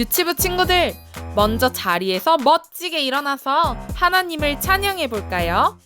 유치부 친구들, 먼저 자리에서 멋지게 일어나서 하나님을 찬양해 볼까요?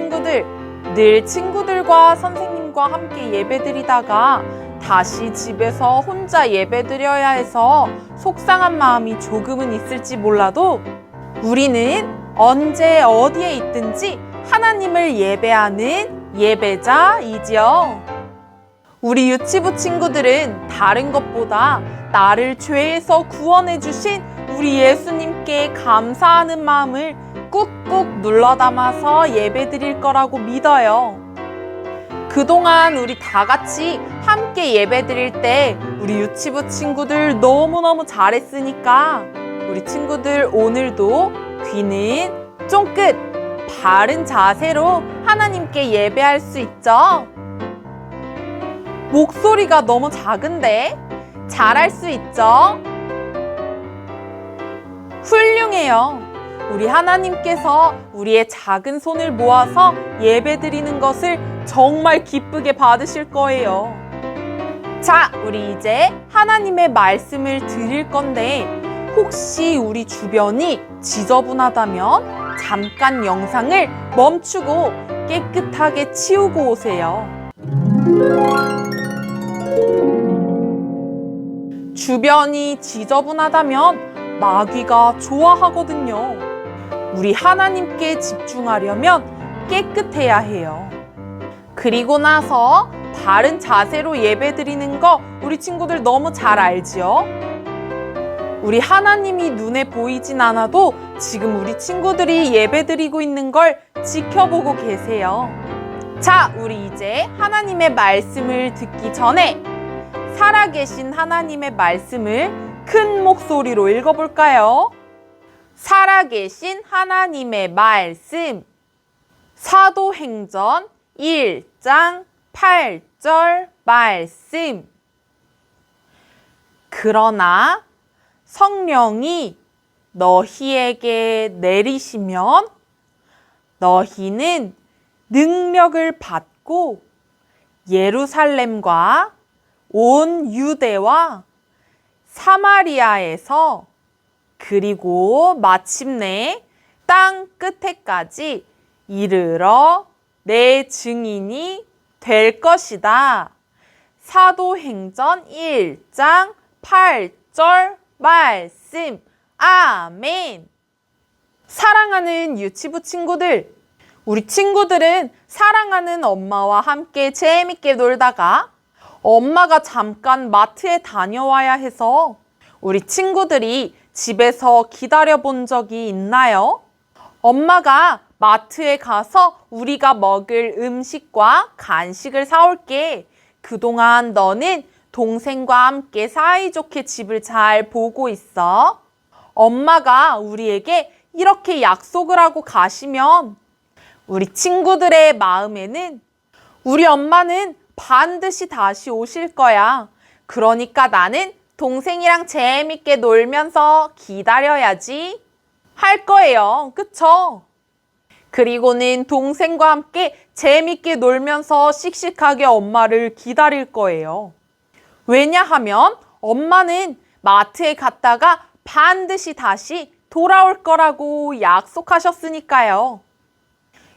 친구들, 늘 친구들과 선생님과 함께 예배드리다가 다시 집에서 혼자 예배드려야 해서 속상한 마음이 조금은 있을지 몰라도 우리는 언제 어디에 있든지 하나님을 예배하는 예배자이지요. 우리 유치부 친구들은 다른 것보다 나를 죄에서 구원해 주신 우리 예수님께 감사하는 마음을 꾹꾹 눌러 담아서 예배 드릴 거라고 믿어요. 그동안 우리 다 같이 함께 예배 드릴 때 우리 유치부 친구들 너무너무 잘했으니까 우리 친구들 오늘도 귀는 쫑긋 바른 자세로 하나님께 예배할 수 있죠? 목소리가 너무 작은데 잘할 수 있죠? 훌륭해요. 우리 하나님께서 우리의 작은 손을 모아서 예배 드리는 것을 정말 기쁘게 받으실 거예요. 자, 우리 이제 하나님의 말씀을 드릴 건데 혹시 우리 주변이 지저분하다면 잠깐 영상을 멈추고 깨끗하게 치우고 오세요. 주변이 지저분하다면 마귀가 좋아하거든요. 우리 하나님께 집중하려면 깨끗해야 해요. 그리고 나서 바른 자세로 예배 드리는 거 우리 친구들 너무 잘 알지요? 우리 하나님이 눈에 보이진 않아도 지금 우리 친구들이 예배 드리고 있는 걸 지켜보고 계세요. 자, 우리 이제 하나님의 말씀을 듣기 전에 살아계신 하나님의 말씀을 큰 목소리로 읽어볼까요? 살아계신 하나님의 말씀. 사도행전 1장 8절 말씀. 그러나 성령이 너희에게 내리시면 너희는 능력을 받고 예루살렘과 온 유대와 사마리아에서 그리고 마침내 땅 끝에까지 이르러 내 증인이 될 것이다. 사도행전 1장 8절 말씀. 아멘. 사랑하는 유치부 친구들, 우리 친구들은 사랑하는 엄마와 함께 재밌게 놀다가 엄마가 잠깐 마트에 다녀와야 해서 우리 친구들이 집에서 기다려 본 적이 있나요? 엄마가 마트에 가서 우리가 먹을 음식과 간식을 사올게. 그동안 너는 동생과 함께 사이좋게 집을 잘 보고 있어. 엄마가 우리에게 이렇게 약속을 하고 가시면 우리 친구들의 마음에는 우리 엄마는 반드시 다시 오실 거야. 그러니까 나는 동생이랑 재밌게 놀면서 기다려야지 할 거예요. 그쵸? 그리고는 동생과 함께 재밌게 놀면서 씩씩하게 엄마를 기다릴 거예요. 왜냐하면 엄마는 마트에 갔다가 반드시 다시 돌아올 거라고 약속하셨으니까요.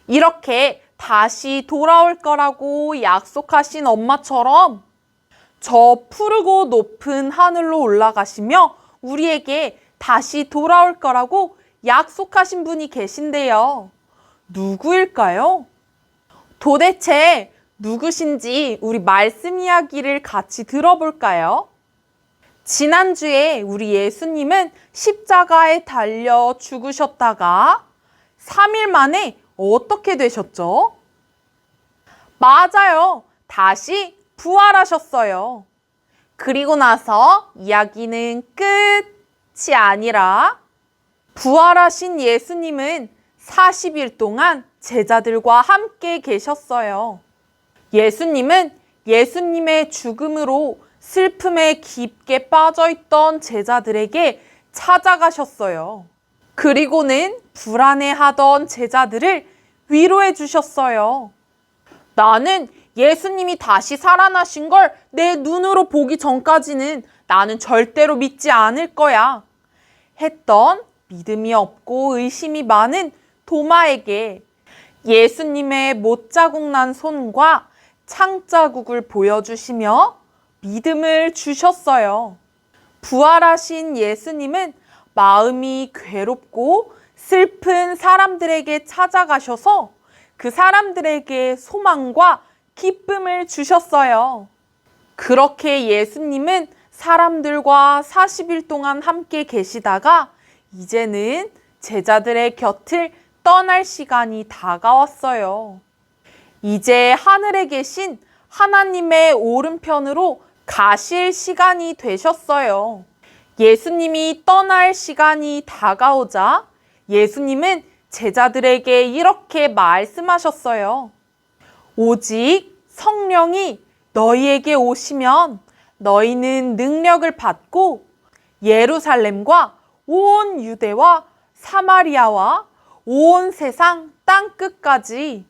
이렇게 다시 돌아올 거라고 약속하신 엄마처럼 저 푸르고 높은 하늘로 올라가시며 우리에게 다시 돌아올 거라고 약속하신 분이 계신데요. 누구일까요? 도대체 누구신지 우리 말씀 이야기를 같이 들어볼까요? 지난주에 우리 예수님은 십자가에 달려 죽으셨다가 3일 만에 어떻게 되셨죠? 맞아요. 다시 부활하셨어요. 그리고 나서 이야기는 끝이 아니라 부활하신 예수님은 40일 동안 제자들과 함께 계셨어요. 예수님은 예수님의 죽음으로 슬픔에 깊게 빠져 있던 제자들에게 찾아가셨어요. 그리고는 불안해하던 제자들을 위로해 주셨어요. 나는 예수님이 다시 살아나신 걸 내 눈으로 보기 전까지는 나는 절대로 믿지 않을 거야. 했던 믿음이 없고 의심이 많은 도마에게 예수님의 못자국 난 손과 창자국을 보여주시며 믿음을 주셨어요. 부활하신 예수님은 마음이 괴롭고 슬픈 사람들에게 찾아가셔서 그 사람들에게 소망과 기쁨을 주셨어요. 그렇게 예수님은 사람들과 40일 동안 함께 계시다가 이제는 제자들의 곁을 떠날 시간이 다가왔어요. 이제 하늘에 계신 하나님의 오른편으로 가실 시간이 되셨어요. 예수님이 떠날 시간이 다가오자 예수님은 제자들에게 이렇게 말씀하셨어요. 오직 성령이 너희에게 오시면 너희는 능력을 받고 예루살렘과 온 유대와 사마리아와 온 세상 땅 끝까지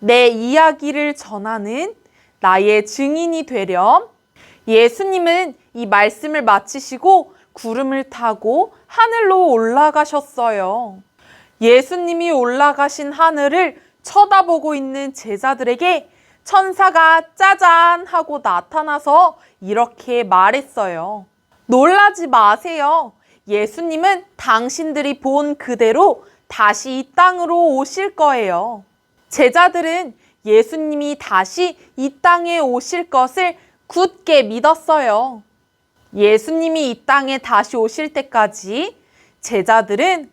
내 이야기를 전하는 나의 증인이 되렴. 예수님은 이 말씀을 마치시고 구름을 타고 하늘로 올라가셨어요. 예수님이 올라가신 하늘을 쳐다보고 있는 제자들에게 천사가 짜잔 하고 나타나서 이렇게 말했어요. 놀라지 마세요. 예수님은 당신들이 본 그대로 다시 이 땅으로 오실 거예요. 제자들은 예수님이 다시 이 땅에 오실 것을 굳게 믿었어요. 예수님이 이 땅에 다시 오실 때까지 제자들은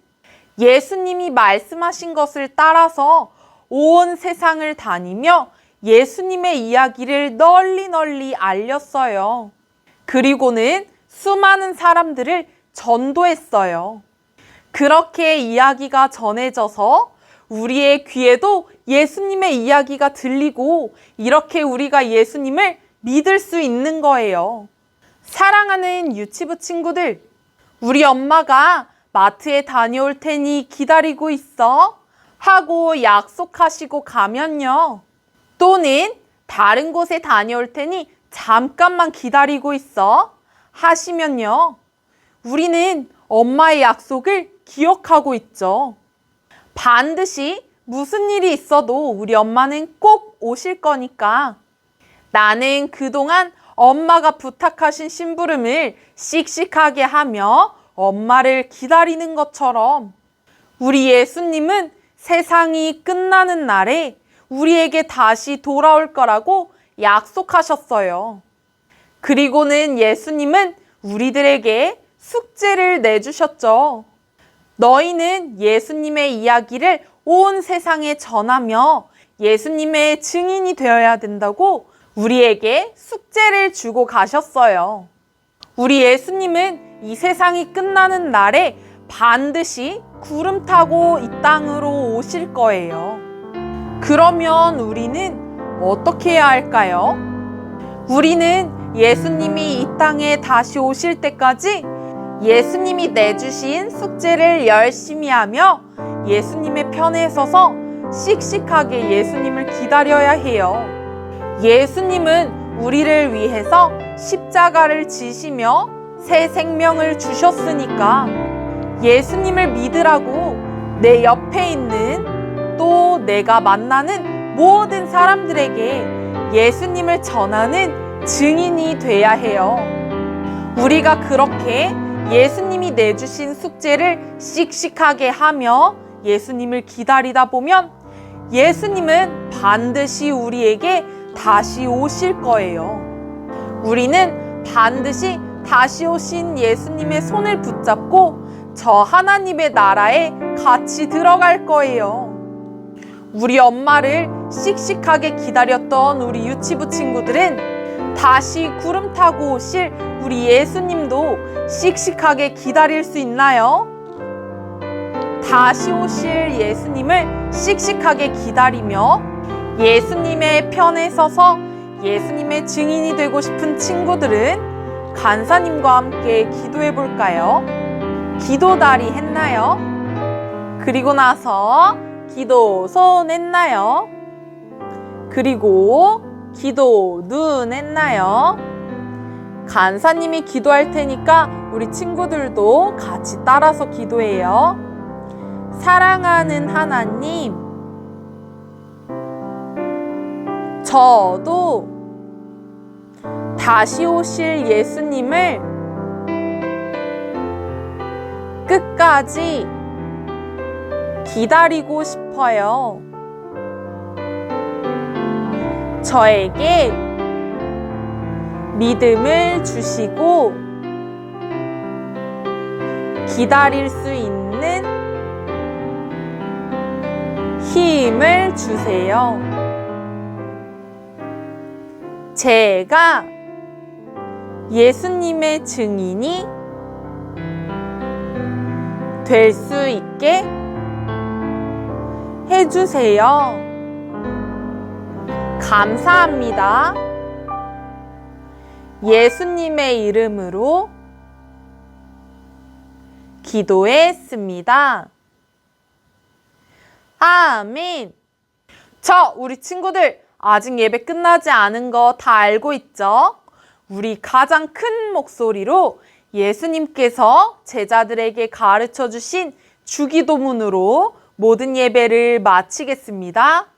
예수님이 말씀하신 것을 따라서 온 세상을 다니며 예수님의 이야기를 널리 널리 알렸어요. 그리고는 수많은 사람들을 전도했어요. 그렇게 이야기가 전해져서 우리의 귀에도 예수님의 이야기가 들리고 이렇게 우리가 예수님을 믿을 수 있는 거예요. 사랑하는 유치부 친구들, 우리 엄마가 마트에 다녀올 테니 기다리고 있어. 하고 약속하시고 가면요. 또는 다른 곳에 다녀올 테니 잠깐만 기다리고 있어. 하시면요. 우리는 엄마의 약속을 기억하고 있죠. 반드시 무슨 일이 있어도 우리 엄마는 꼭 오실 거니까 나는 그동안 엄마가 부탁하신 심부름을 씩씩하게 하며 엄마를 기다리는 것처럼 우리 예수님은 세상이 끝나는 날에 우리에게 다시 돌아올 거라고 약속하셨어요. 그리고는 예수님은 우리들에게 숙제를 내주셨죠. 너희는 예수님의 이야기를 온 세상에 전하며 예수님의 증인이 되어야 된다고 우리에게 숙제를 주고 가셨어요. 우리 예수님은 이 세상이 끝나는 날에 반드시 구름 타고 이 땅으로 오실 거예요. 그러면 우리는 어떻게 해야 할까요? 우리는 예수님이 이 땅에 다시 오실 때까지 예수님이 내주신 숙제를 열심히 하며 예수님의 편에 서서 씩씩하게 예수님을 기다려야 해요. 예수님은 우리를 위해서 십자가를 지시며 새 생명을 주셨으니까 예수님을 믿으라고 내 옆에 있는 또 내가 만나는 모든 사람들에게 예수님을 전하는 증인이 돼야 해요. 우리가 그렇게 예수님이 내주신 숙제를 씩씩하게 하며 예수님을 기다리다 보면 예수님은 반드시 우리에게 다시 오실 거예요. 우리는 반드시 다시 오신 예수님의 손을 붙잡고 저 하나님의 나라에 같이 들어갈 거예요. 우리 엄마를 씩씩하게 기다렸던 우리 유치부 친구들은 다시 구름 타고 오실 우리 예수님도 씩씩하게 기다릴 수 있나요? 다시 오실 예수님을 씩씩하게 기다리며 예수님의 편에 서서 예수님의 증인이 되고 싶은 친구들은 간사님과 함께 기도해 볼까요? 기도다리 했나요? 그리고 나서 기도 손 했나요? 그리고 기도 눈 했나요? 간사님이 기도할 테니까 우리 친구들도 같이 따라서 기도해요. 사랑하는 하나님, 저도 다시 오실 예수님을 끝까지 기다리고 싶어요. 저에게 믿음을 주시고 기다릴 수 있는 힘을 주세요. 제가 예수님의 증인이 될 수 있게 해주세요. 감사합니다. 예수님의 이름으로 기도했습니다. 아멘. 저, 우리 친구들, 아직 예배 끝나지 않은 거 다 알고 있죠? 우리 가장 큰 목소리로 예수님께서 제자들에게 가르쳐 주신 주기도문으로 모든 예배를 마치겠습니다.